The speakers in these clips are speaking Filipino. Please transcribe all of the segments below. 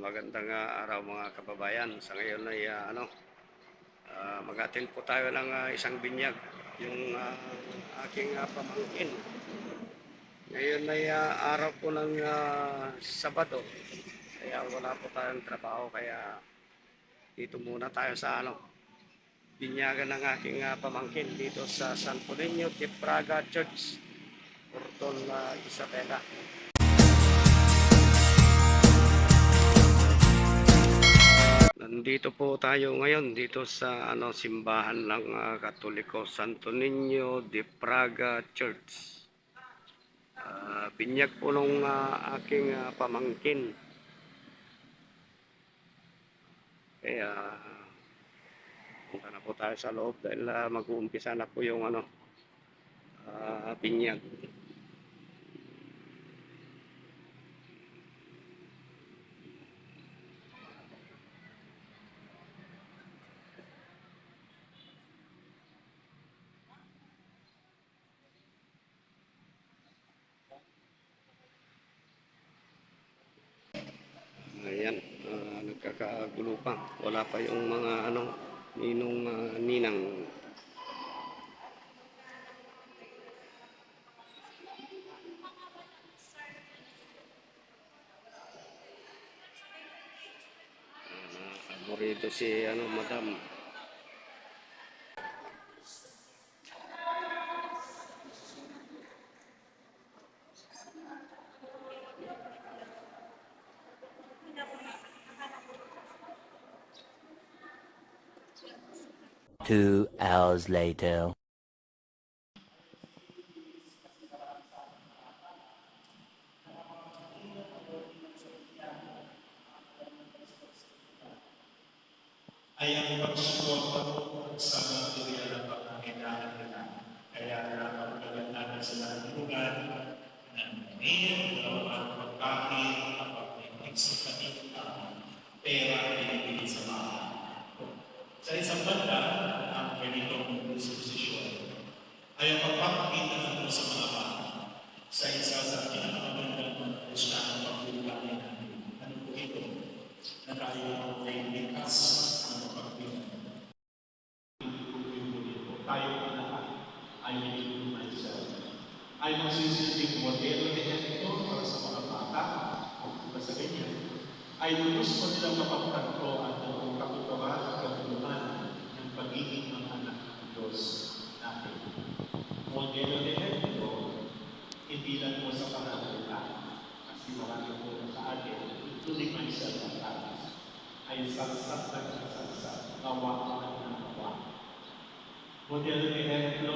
magandang ah, araw mga kababayan. Sa ngayon ay ah, ano, ah, mag-attend po tayo ng ah, isang binyag, yung ah, aking ah, pamangkin. Ngayon ay ah, araw po ng ah, Sabado. Kaya wala po tayong trabaho kaya dito muna tayo sa ano, binyagan ng aking ah, pamangkin dito sa San Polinio de Praga Church, Porton uh, Isabela. Nandito po tayo ngayon dito sa ano simbahan ng ah, Katoliko Santo Niño de Praga Church. Ah, binyag po nung ah, aking ah, pamangkin. Kaya punta na po tayo sa loob dahil ah, mag-uumpisa na po yung ano ah, binyag. Nagkakagulo pa. Wala pa yung mga ano, ninong ah, ninang. Ah, aburrido si ano, madam. Two hours later. ay ang pagsuporta sa mga material na pangangailangan nila. Kaya napapagalan natin sa ng lugar na mayor, ang pagkain, ang sa kanila, pera binibigay sa bahay. Sa isang banda, ganitong disposisyon ay ang pagpapakita ng sa mga bata sa isa sa pinakamagandang mga kristyano pagbubuhay natin. Ano po ito? Na tayo ay likas ng pagpapakita tayo na lahat ay hindi myself. Ay magsisilbing modelo din ito para sa mga bata o sa ganyan. Ay mo nilang mapagtanto ang buong kapituran at kabuluhan ng pagiging mga anak ng Diyos natin. Modelo ito, hindi lang mo sa pananalita. Kasi marami po sa atin, including myself at others, ay saksak na saksak, gawa ng gawa. Modelo de ejemplo,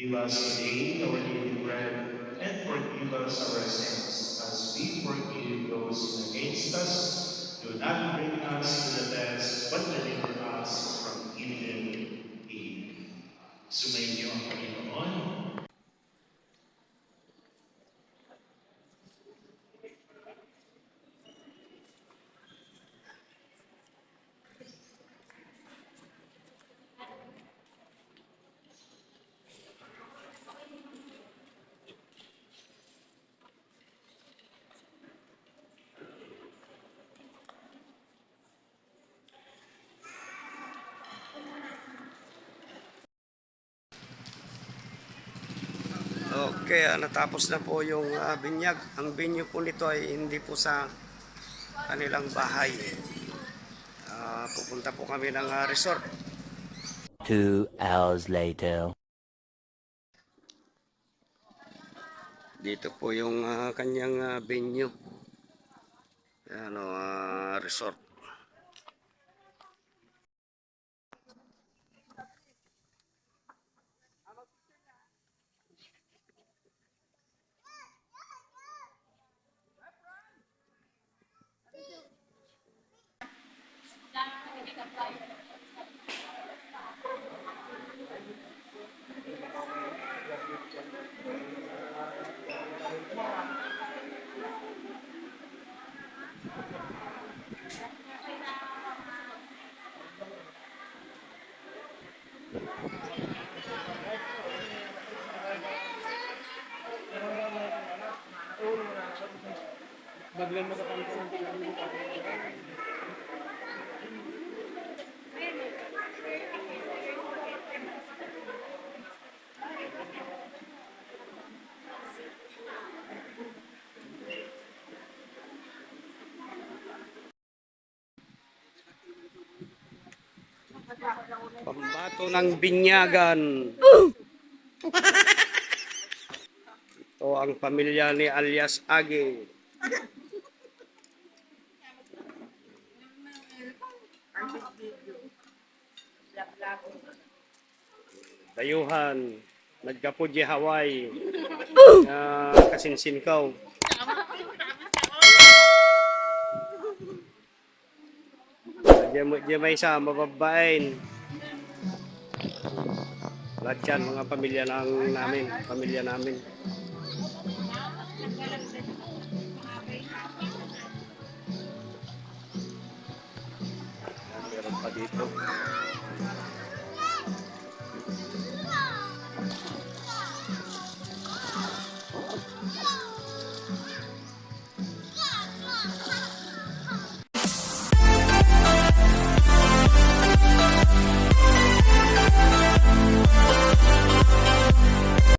Give us today our daily bread, and forgive us our sins, as we forgive those against us. Do not bring us to the test, but deliver us from evil. Amen. Sumainyo ang Okay, ah, natapos na po yung ah, binyag. Ang binyo po nito ay hindi po sa kanilang bahay. Ah, pupunta po kami ng ah, resort. Two hours later. Dito po yung ah, kanyang ah, venue. Ano, ah, resort. Baglan mo sa pangkalan. Pambato ng binyagan. Ito ang pamilya ni alias Agi. Dayuhan. Nagkapudya Hawaii. Na kasinsinkaw. Diyan diyan may isa mababain. Lahat yan, mga pamilya ng namin, pamilya namin. Meron pa dito.